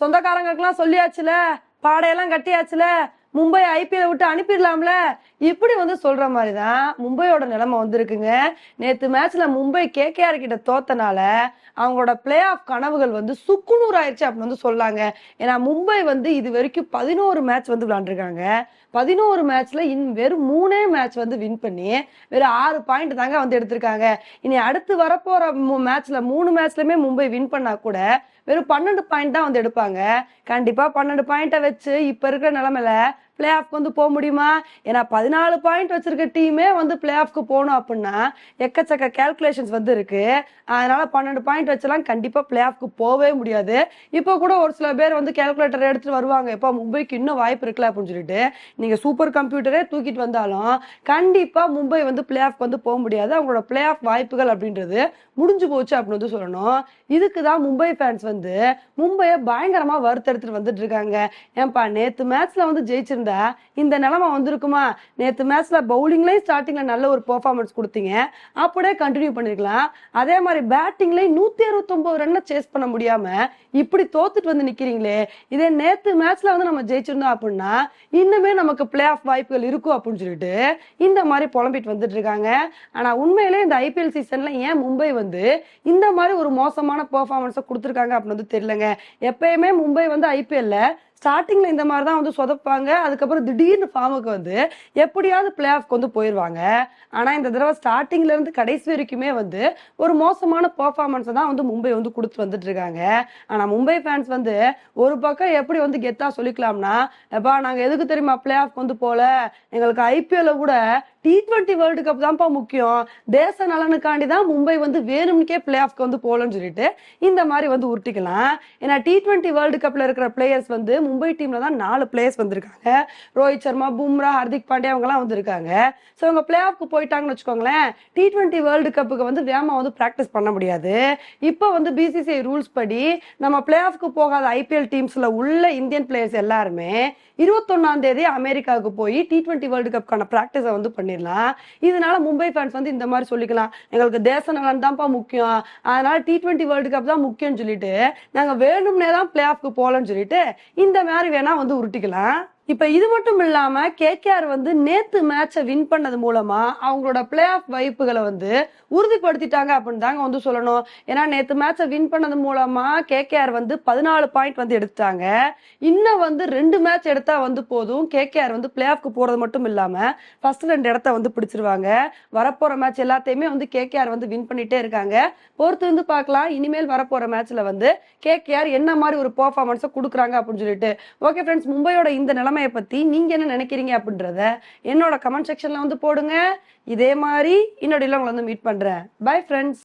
சொந்தக்காரங்களுக்கெல்லாம் சொல்லியாச்சுல? பாடையெல்லாம் கட்டியாச்சுல? Mumbai IPL விட்டு அனுப்பிடலாம்ல? இப்படி வந்து சொல்ற மாதிரி தான் மும்பையோட நிலைமை வந்திருக்குங்க. நேத்து மேட்ச்ல மும்பை கேகேஆர் கிட்ட தோத்தனால அவங்களோட பிளே ஆஃப் கனவுகள் வந்து சுக்குநூறு ஆயிடுச்சு அப்படின்னு வந்து சொல்லாங்க. ஏன்னா மும்பை வந்து இது வரைக்கும் பதினோரு மேட்ச் வந்து விளாண்டுருக்காங்க. பதினோரு மேட்ச்ல இன் வெறும் மூணே மேட்ச் வந்து வின் பண்ணி வெறும் ஆறு பாயிண்ட் தாங்க வந்து எடுத்திருக்காங்க. இனி அடுத்து வரப்போற மேட்ச்ல மூணு மேட்ச்லயுமே மும்பை வின் பண்ணா கூட வெறும் பன்னெண்டு பாயிண்ட் தான் வந்து எடுப்பாங்க. கண்டிப்பா பன்னெண்டு பாயிண்ட்டை வச்சு இப்ப இருக்கிற நிலைமையில பிளே ஆஃப்க்கு வந்து போக முடியுமா? ஏன்னா பதினாலு பாயிண்ட் வச்சிருக்க டீமே வந்து பிளே ஆஃப்க்கு போகணும் அப்படின்னா எக்கச்சக்க கேல்குலேஷன்ஸ் வந்து இருக்கு. அதனால பன்னெண்டு பாயிண்ட் வச்செல்லாம் கண்டிப்பாக பிளே ஆஃப்க்கு போகவே முடியாது. இப்போ கூட ஒரு சில பேர் வந்து கேல்குலேட்டர் எடுத்துட்டு வருவாங்க. இப்போ மும்பைக்கு இன்னும் வாய்ப்பு இருக்குல்ல அப்படின்னு சொல்லிட்டு. நீங்க சூப்பர் கம்ப்யூட்டரே தூக்கிட்டு வந்தாலும் கண்டிப்பா மும்பை வந்து பிளே ஆஃப் வந்து போக முடியாது. அவங்களோட பிளே ஆஃப் வாய்ப்புகள் அப்படின்றது முடிஞ்சு போச்சு அப்படின்னு வந்து சொல்லணும். இதுக்கு தான் மும்பை ஃபேன்ஸ் வந்து மும்பையை பயங்கரமா வறுத்தெடுத்துட்டு வந்துட்டு இருக்காங்க. ஏன்பா நேத்து மேட்ச்ல வந்து ஜெயிச்சிருந்த இந்த நிலைமை வந்திருக்குமா? நேத்து மேட்ச்ல பவுலிங்லயும் ஸ்டார்டிங்ல நல்ல ஒரு பெர்ஃபார்மன்ஸ் கொடுத்தீங்க. அப்படியே கண்டினியூ பண்ணிருக்கலாம். அதே மாதிரி பேட்டிங்லயும் நூத்தி அறுபத்தொன்பது ரன்னை சேஸ் பண்ண முடியாம இப்படி தோத்துட்டு வந்து நிக்கிறீங்களே. இதே நேத்து மேட்ச்ல வந்து நம்ம ஜெயிச்சிருந்தோம் அப்படின்னா இன்னுமே நமக்கு பிளே ஆஃப் வாய்ப்புகள் இருக்கும் அப்படின்னு சொல்லிட்டு இந்த மாதிரி புலம்பிட்டு வந்துட்டு இருக்காங்க. ஆனா உண்மையிலே இந்த ஐபிஎல் சீசன்ல ஏன் மும்பை வந்து இந்த மாதிரி ஒரு மோசமான பெர்ஃபார்மன்ஸை கொடுத்துருக்காங்க அப்படின்னு வந்து தெரியலங்க. எப்பயுமே மும்பை வந்து ஐபிஎல்ல ஸ்டார்டிங்ல இந்த மாதிரி தான் வந்து சொதப்பாங்க. அதுக்கப்புறம் திடீர்னு ஃபார்முக்கு வந்து எப்படியாவது பிளே ஆஃப்க்கு வந்து போயிடுவாங்க ஆனா இந்த தடவை ஸ்டார்டிங்ல இருந்து கடைசி வரைக்குமே வந்து ஒரு மோசமான பெர்ஃபார்மன்ஸை தான் வந்து மும்பை வந்து கொடுத்து வந்துட்டு இருக்காங்க ஆனா மும்பை ஃபேன்ஸ் வந்து ஒரு பக்கம் எப்படி வந்து கெத்தா சொல்லிக்கலாம்னா எப்பா நாங்க எதுக்கு தெரியுமா பிளே ஆஃப் வந்து போல? எங்களுக்கு ஐபிஎல்ல கூட டி டுவெண்ட்டி வேர்ல்டு கப் தான்ப்பா முக்கியம். தேச நலனுக்காண்டி தான் மும்பை வந்து வேணும்னுக்கே பிளே ஆஃப்க்கு வந்து போகலன்னு சொல்லிட்டு இந்த மாதிரி வந்து உருட்டிக்கலாம். ஏன்னா டி டுவெண்ட்டி வேர்ல்டு கப்பில் இருக்கிற பிளேயர்ஸ் வந்து மும்பை டீமில் தான் நாலு பிளேயர்ஸ் வந்திருக்காங்க. ரோஹித் சர்மா பும்ரா ஹர்திக் பாண்டே அவங்கலாம் வந்திருக்காங்க. ஸோ அவங்க பிளே ஆஃப்க்கு போயிட்டாங்கன்னு வச்சுக்கோங்களேன் டி டுவெண்ட்டி வேர்ல்டு கப்புக்கு வந்து வேமா வந்து ப்ராக்டிஸ் பண்ண முடியாது. இப்போ வந்து பிசிசிஐ ரூல்ஸ் படி நம்ம பிளே ஆஃப்க்கு போகாத ஐபிஎல் டீம்ஸில் உள்ள இந்தியன் பிளேயர்ஸ் எல்லாருமே இருபத்தொன்னாம் தேதி அமெரிக்காவுக்கு போய் டி டுவெண்ட்டி வேர்ல்டு கப்க்கான ப்ராக்டிஸை வந்து பண்ணிடலாம். இதனால மும்பை ஃபேன்ஸ் வந்து இந்த மாதிரி சொல்லிக்கலாம். எங்களுக்கு தேச நலன் தான்ப்பா முக்கியம். அதனால டி டுவெண்ட்டி வேர்ல்டு கப் தான் முக்கியம்னு சொல்லிட்டு நாங்க வேணும்னே தான் பிளே ஆஃப்க்கு போகலன்னு சொல்லிட்டு இந்த மாதிரி வேணா வந்து உருட்டிக்கலாம். இப்ப இது மட்டும் இல்லாம கேகேஆர் வந்து நேத்து மேட்சை வின் பண்ணது மூலமா அவங்களோட பிளே ஆஃப் வாய்ப்புகளை வந்து உறுதிப்படுத்திட்டாங்க அப்படின்னு தாங்க வந்து சொல்லணும். ஏன்னா நேத்து மேட்சை வின் பண்ணது மூலமா கேகேஆர் வந்து பதினாலு பாயிண்ட் வந்து எடுத்தாங்க இன்னும் வந்து ரெண்டு மேட்ச் எடுத்தா வந்து போதும். கேகேஆர் வந்து பிளே ஆஃப்க்கு போறது மட்டும் இல்லாம ஃபர்ஸ்ட் ரெண்டு இடத்த வந்து பிடிச்சிருவாங்க. வரப்போற மேட்ச் எல்லாத்தையுமே வந்து கேகேஆர் வந்து வின் பண்ணிட்டே இருக்காங்க. பொறுத்து வந்து பார்க்கலாம். இனிமேல் வரப்போற மேட்ச்ல வந்து கேகேஆர் என்ன மாதிரி ஒரு பெர்ஃபார்மன்ஸை கொடுக்குறாங்க அப்படின்னு சொல்லிட்டு. ஓகே ஃப்ரெண்ட்ஸ் மும்பையோட இந்த திறமையை பத்தி நீங்க என்ன நினைக்கிறீங்க அப்படின்றத என்னோட கமெண்ட் செக்ஷன்ல வந்து போடுங்க. இதே மாதிரி இன்னொடையில உங்களை வந்து மீட் பண்றேன். Bye friends